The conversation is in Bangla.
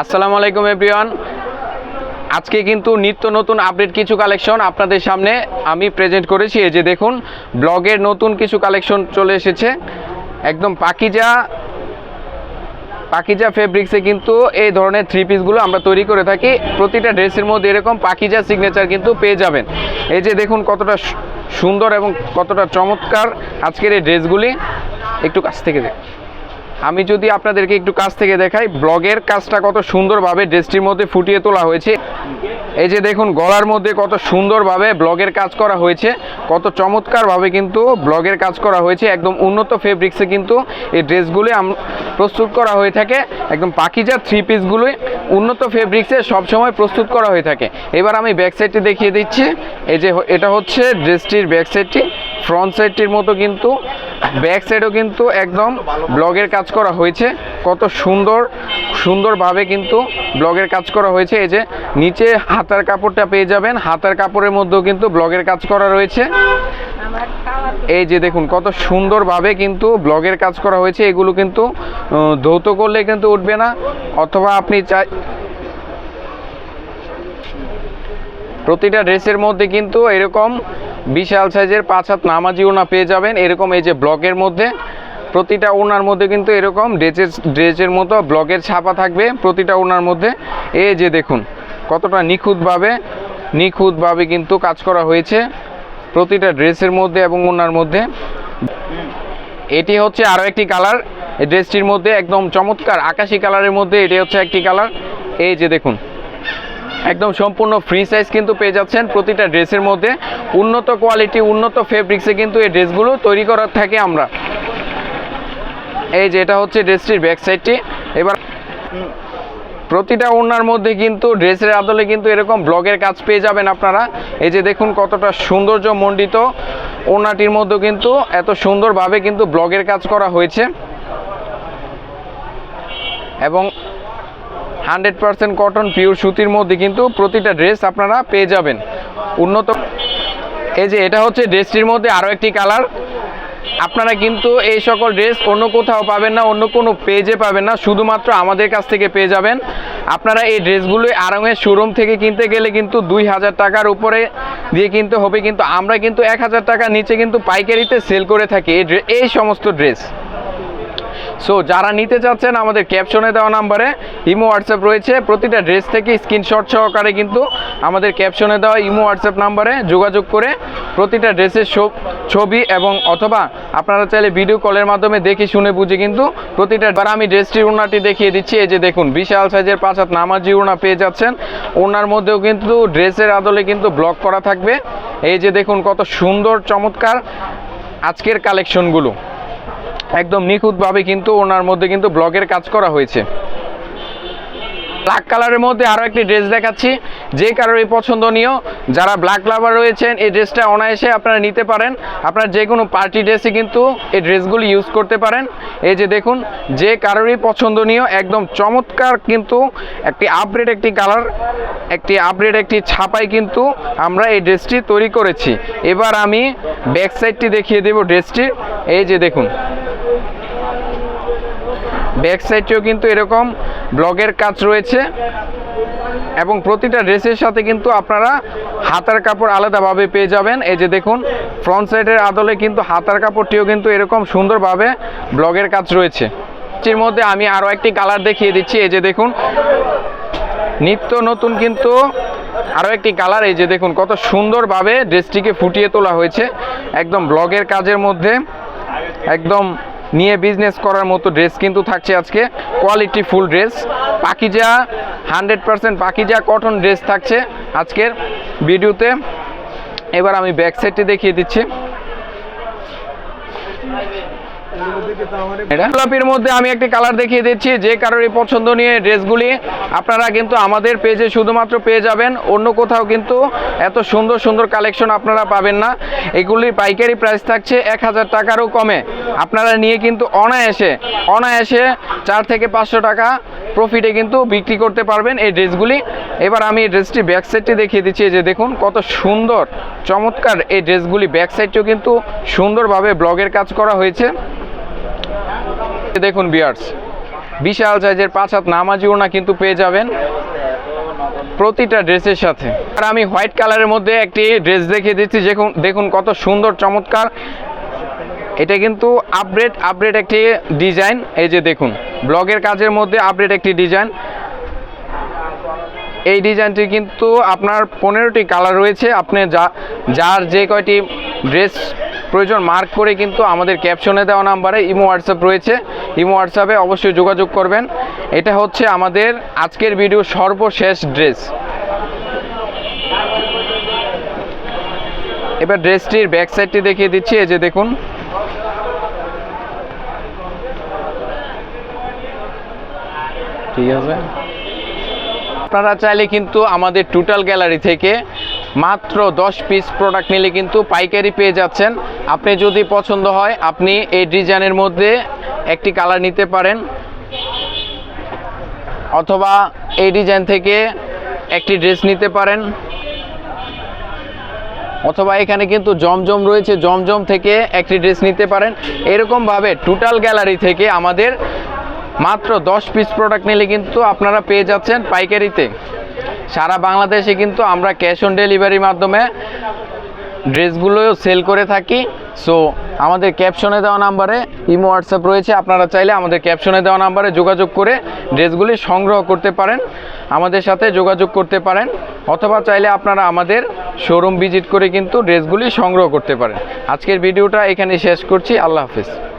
আসসালামু আলাইকুম এভরিওয়ান আজকে কিন্তু নিত্য নতুন আপডেট কিছু কালেকশন আপনাদের সামনে আমি প্রেজেন্ট করেছি। এই যে দেখুন, ব্লগের নতুন কিছু কালেকশন চলে এসেছে। একদম পাকিজা পাকিজা ফেব্রিক্সে কিন্তু এই ধরনের থ্রি পিসগুলো আমরা তৈরি করে থাকি। প্রতিটা ড্রেসের মধ্যে এরকম পাকিজা সিগনেচার কিন্তু পেয়ে যাবেন। এই যে দেখুন, কতটা সুন্দর এবং কতটা চমৎকার আজকের এই ড্রেসগুলি। একটু কাছ থেকে দেখ। আমি যদি আপনাদেরকে একটু কাছ থেকে দেখাই, ব্লগের কাজটা কত সুন্দরভাবে ড্রেসটির মধ্যে ফুটিয়ে তোলা হয়েছে। এই যে দেখুন, গলার মধ্যে কত সুন্দরভাবে ব্লগের কাজ করা হয়েছে। কত চমৎকারভাবে কিন্তু ব্লগের কাজ করা হয়েছে। একদম উন্নত ফেব্রিক্সে কিন্তু এই ড্রেসগুলি প্রস্তুত করা হয়ে থাকে। একদম পাকিজার থ্রি পিসগুলোই উন্নত ফেব্রিক্সে সবসময় প্রস্তুত করা হয়ে থাকে। এবার আমি ব্যাক সাইডটি দেখিয়ে দিচ্ছি। এই যে এটা হচ্ছে ড্রেসটির ব্যাক সাইডটি ফ্রন্ট সাইডটির মতো কিন্তু ব্যাক সাইডও কিন্তু একদম ব্লগের কাজ করা হয়েছে। কত সুন্দর, সুন্দরভাবে কিন্তু ব্লগের কাজ করা হয়েছে। এই যে নিচে হাতার কাপড়টা পেয়ে যাবেন। হাতার কাপড়ের মধ্যেও কিন্তু ব্লগের কাজ করা রয়েছে। এই যে দেখুন, কত সুন্দরভাবে কিন্তু ব্লগের কাজ করা হয়েছে। এগুলো কিন্তু ধৌত করলে কিন্তু উঠবে না। অথবা আপনি চাই প্রতিটা ড্রেসের মধ্যে কিন্তু এরকম বিশাল সাইজের পাঁচ হাত নামাজি ওনা পেয়ে যাবেন। এরকম এই যে ব্লকের মধ্যে, প্রতিটা ওনার মধ্যে কিন্তু এরকম ড্রেসের ড্রেসের মতো ব্লকের ছাপা থাকবে প্রতিটা ওনার মধ্যে। এই যে দেখুন, কতটা নিখুঁতভাবে নিখুঁতভাবে কিন্তু কাজ করা হয়েছে প্রতিটা ড্রেসের মধ্যে এবং ওনার মধ্যে। এটি হচ্ছে আরও একটি কালার। ড্রেসটির মধ্যে একদম চমৎকার আকাশি কালারের মধ্যে এটি হচ্ছে একটি কালার। এই যে দেখুন একদম সম্পূর্ণ ফ্রি সাইজ কিন্তু পেয়ে যাচ্ছেন প্রতিটা ড্রেসের মধ্যে। উন্নত কোয়ালিটি উন্নত ফেব্রিক্সে কিন্তু এই ড্রেসগুলো তৈরি করার থাকে আমরা। এই যে এটা হচ্ছে ড্রেসটির ব্যাক সাইডটি এবার প্রতিটা ওনার মধ্যে কিন্তু ড্রেসের আদলে কিন্তু এরকম ব্লগের কাজ পেয়ে যাবেন আপনারা। এই যে দেখুন কতটা সৌন্দর্য মণ্ডিত ওনাটির মধ্যে কিন্তু এত সুন্দরভাবে কিন্তু ব্লগের কাজ করা হয়েছে। এবং হান্ড্রেড পার্সেন্ট কটন, পিওর সুতির মধ্যে কিন্তু প্রতিটা ড্রেস আপনারা পেয়ে যাবেন। উন্নত এই যে এটা হচ্ছে ড্রেসটির মধ্যে আরও একটি কালার। আপনারা কিন্তু এই সকল ড্রেস অন্য কোথাও পাবেন না, অন্য কোনো পেজে পাবেন না, শুধুমাত্র আমাদের কাছ থেকে পেয়ে যাবেন। আপনারা এই ড্রেসগুলো আরামের শোরুম থেকে কিনতে গেলে কিন্তু দুই হাজার টাকার উপরে দিয়ে কিনতে হবে, কিন্তু আমরা কিন্তু এক হাজার টাকার নিচে কিন্তু পাইকারিতে সেল করে থাকি এই এই সমস্ত ড্রেস। সো যারা নিতে চাচ্ছেন আমাদের ক্যাপশনে দেওয়া নাম্বারে ইমো হোয়াটসঅ্যাপ রয়েছে। প্রতিটা ড্রেস থেকে স্ক্রিনশট সহকারে কিন্তু আমাদের ক্যাপশনে দেওয়া ইমো হোয়াটসঅ্যাপ নাম্বারে যোগাযোগ করে প্রতিটা ড্রেসের ছবি এবং অথবা আপনারা চাইলে ভিডিও কলের মাধ্যমে দেখে শুনে বুঝে কিন্তু প্রতিটা এবার আমি ড্রেসটির ওনাটি দেখিয়ে দিচ্ছি। এই যে দেখুন, বিশাল সাইজের পাঁচ হাত নামাজি ওনা পেয়ে যাচ্ছেন। ওনার মধ্যেও কিন্তু ড্রেসের আদলে কিন্তু ব্লক করা থাকবে। এই যে দেখুন, কত সুন্দর, চমৎকার আজকের কালেকশনগুলো একদম নিখুঁতভাবে কিন্তু ওনার মধ্যে কিন্তু ব্লগের কাজ করা হয়েছে। ব্ল্যাক কালারের মধ্যে আরও একটি ড্রেস দেখাচ্ছি। যে কারোরই পছন্দনীয় যারা ব্ল্যাক লাভার রয়েছেন, এই ড্রেসটা অনায়াসে আপনারা নিতে পারেন। আপনার যে কোনো পার্টি ড্রেসে কিন্তু এই ড্রেসগুলি ইউজ করতে পারেন। এই যে দেখুন, যে কারোরই পছন্দনীয় একদম চমৎকার কিন্তু একটি আপগ্রেড একটি কালার একটি আপগ্রেড একটি ছাপাই কিন্তু আমরা এই ড্রেসটি তৈরি করেছি। এবার আমি ব্যাক সাইডটি দেখিয়ে দেব ড্রেসটির এই যে দেখুন। ব্যাক সাইডটিও কিন্তু এরকম ব্লগের কাজ রয়েছে এবং প্রতিটা ড্রেসের সাথে কিন্তু আপনারা হাতার কাপড় আলাদাভাবে পেয়ে যাবেন। এই যে দেখুন ফ্রন্ট সাইডের আদলে কিন্তু হাতার কাপড়টিও কিন্তু এরকম সুন্দরভাবে ব্লগের কাজ রয়েছে। এর মধ্যে আমি আরও একটি কালার দেখিয়ে দিচ্ছি। এই যে দেখুন, নিত্য নতুন কিন্তু আরও একটি কালার। এই যে দেখুন, কত সুন্দরভাবে ড্রেসটিকে ফুটিয়ে তোলা হয়েছে। একদম ব্লগের কাজের মধ্যে, একদম নিয়ে বিজনেস করার মতো ড্রেস কিন্তু থাকছে আজকে। Quality full dress Pakiza hundred percent Pakiza cotton dress থাকছে আজকের ভিডিওতে। এবার আমি ব্যাক সাইডটি দেখিয়ে দিচ্ছি এটা গোলাপির মধ্যে আমি একটি কালার দেখিয়ে দিচ্ছি, যে কারোরই পছন্দনীয় এই ড্রেসগুলি আপনারা কিন্তু আমাদের পেজে শুধুমাত্র পেয়ে যাবেন। অন্য কোথাও কিন্তু এত সুন্দর সুন্দর কালেকশন আপনারা পাবেন না। এগুলির পাইকারি প্রাইস থাকছে এক হাজার টাকারও কমে। আপনারা নিয়ে কিন্তু অনায়াসে অনায়াসে চার থেকে পাঁচশো টাকা প্রফিটে কিন্তু বিক্রি করতে পারবেন এই ড্রেসগুলি। এবার আমি এই ড্রেসটি ব্যাক সাইডটি দেখিয়ে দিচ্ছি যে দেখুন কত সুন্দর, চমৎকার এই ড্রেসগুলি ব্যাক সাইডটিও কিন্তু সুন্দরভাবে ব্লগের কাজ করা হয়েছে। দেখুন বিয়ার্স। বিশাল সাইজের পাঁচ হাত নামাজি ওড়না কিন্তু পেয়ে যাবেন প্রতিটা ড্রেসের সাথে। আর আমি হোয়াইট কালারের মধ্যে একটি ড্রেস দেখিয়ে দিচ্ছি, দেখুন দেখুন কত সুন্দর, চমৎকার। এটা কিন্তু আপডেট আপডেট একটি ডিজাইন। এই যে দেখুন, ব্লগের কাজের মধ্যে আপডেট একটি ডিজাইন। এই ডিজাইনটি কিন্তু আপনার পনেরোটি কালার রয়েছে। আপনি যা, যার যে কয়টি ড্রেস প্রয়োজন মার্ক করে কিন্তু আমাদের ক্যাপশনে দেওয়া নাম্বারে ইমো হোয়াটসঅ্যাপ রয়েছে। ইমো হোয়াটসঅ্যাপে অবশ্যই যোগাযোগ করবেন। এটা হচ্ছে আমাদের আজকের ভিডিও সর্বশেষ ড্রেস এবার ড্রেসটির ব্যাক সাইডটি দেখিয়ে দিচ্ছি এই যে দেখুন। ঠিক আছে। আপনারা চাইলে কিন্তু আমাদের টোটাল গ্যালারি থেকে মাত্র দশ পিস প্রোডাক্ট নিলে কিন্তু পাইকারি পেয়ে যাচ্ছেন। আপনি যদি পছন্দ হয়, আপনি এই ডিজাইনের মধ্যে একটি কালার নিতে পারেন। অথবা এই ডিজাইন থেকে একটি ড্রেস নিতে পারেন। অথবা এখানে কিন্তু জমজম রয়েছে, জমজম থেকে একটি ড্রেস নিতে পারেন। এরকমভাবে টোটাল গ্যালারি থেকে আমাদের মাত্র দশ পিস প্রোডাক্ট নিলে কিন্তু আপনারা পেয়ে যাচ্ছেন পাইকারিতে। সারা বাংলাদেশে কিন্তু আমরা ক্যাশ অন ডেলিভারির মাধ্যমে ড্রেসগুলো সেল করে থাকি। সো আমাদের ক্যাপশনে দেওয়া নাম্বারে ইমো, হোয়াটসঅ্যাপ রয়েছে। আপনারা চাইলে আমাদের ক্যাপশনে দেওয়া নাম্বারে যোগাযোগ করে ড্রেসগুলি সংগ্রহ করতে পারেন, আমাদের সাথে যোগাযোগ করতে পারেন, অথবা চাইলে আপনারা আমাদের শোরুম ভিজিট করে কিন্তু ড্রেসগুলি সংগ্রহ করতে পারেন। আজকের ভিডিওটা এখানে শেষ করছি। আল্লাহ হাফিজ।